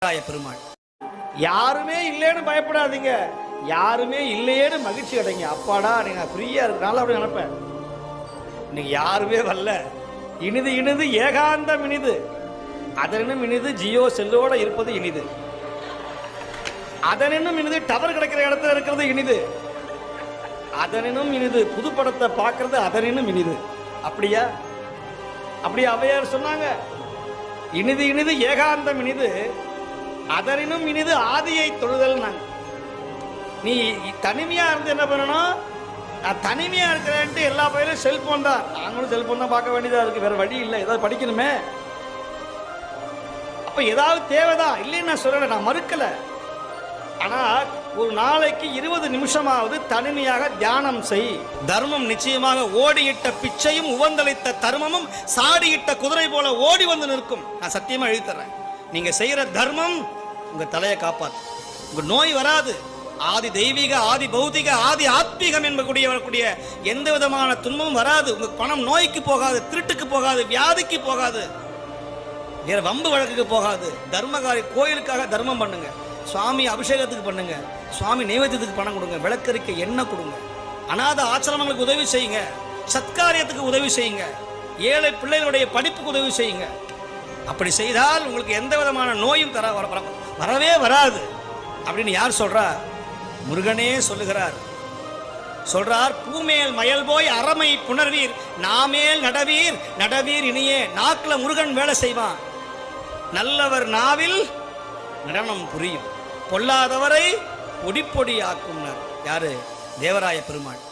பெருமாள் யாருமே இல்லைன்னு பயப்படாதீங்க. யாருமே இல்லையேன்னு மகிழ்ச்சி அடைங்க. அப்பாடா நீங்க ஃப்ரீயா இருக்கனால அப்படி நினைப்பேன். இன்னைக்கு யாருமே வரல. இனிது இனிது ஏகாந்தம் இனிது. அதனும் இனிது ஜியோ செல்லோட இருப்பது இனிது. அதனினும் இனிது டவர் கிடைக்கிற இடத்துல இருக்கிறது இனிது. அதனினும் இனிது புது படத்தை பார்க்கறது அதனினும் இனிது. அப்படியா? அப்படியா அவையார் சொன்னாங்க. இனிது இனிது ஏகாந்தம் இனிது. அதனினும் இனிது ஆதியை தொழுதல் நாங்க நீ தனிமையா இருந்து என்ன பண்ணணும்? நான் தனிமையா இருக்கிறேன்ட்டு எல்லா பயிலும் செல்போன் தான். நாங்களும் செல்போன் தான் பார்க்க வேண்டியதா இருக்கு. வேற வழி இல்லை. ஏதாவது படிக்கணுமே? அப்ப ஏதாவது தேவைதான் இல்லைன்னு நான் சொல்லலை. நான் மறுக்கல. ஆனா ஒரு நாளைக்கு இருபது நிமிஷமாவது தனிமையாக தியானம் செய். தர்மம் நிச்சயமாக ஓடியிட்ட பிச்சையும் உவந்தளித்த தர்மமும் சாடியிட்ட குதிரை போல ஓடி வந்து நிற்கும். நான் சத்தியமா எழுதி தர்றேன். நீங்க செய்யற தர்மம் உங்க தலையை காப்பாத்து. உங்க நோய் வராது. ஆதி தெய்வீக ஆதி பௌத்திக ஆதி ஆத்மீகம் என்பக்கூடிய வரக்கூடிய எந்த விதமான துன்பமும் வராது. உங்க பணம் நோய்க்கு போகாது திருட்டுக்கு போகாது வியாதிக்கு போகாது. வேற வம்பு வழக்குக்கு போகாது. தர்மகாரி கோயிலுக்காக தர்மம் பண்ணுங்க. சுவாமி அபிஷேகத்துக்கு பண்ணுங்க. சுவாமி நைவேத்தியத்துக்கு பணம் கொடுங்க. விளக்கரிக்க எண்ணெய் கொடுங்க. அநாத ஆசிரமங்களுக்கு உதவி செய்யுங்க. சத்காரியத்துக்கு உதவி செய்யுங்க. ஏழை பிள்ளைகளுடைய படிப்புக்கு உதவி செய்யுங்க. அப்படி செய்தால் உங்களுக்கு எந்த விதமான நோயும் தர வர- வர- வரவே வராது. அப்படின்னு யார் சொல்கிறா முருகனே சொல்லுகிறார். சொல்றார் பூமேல் மயல் போய் அறமை புணர்வீர் நாமேல் நடவீர் நடவீர் இனியே நாக்கில் முருகன் வேலை செய்வான். நல்லவர் நாவில் நடனம் புரியும். பொல்லாதவரை பொடி பொடி ஆக்கும்னர் யாரு? தேவராய பெருமாள்.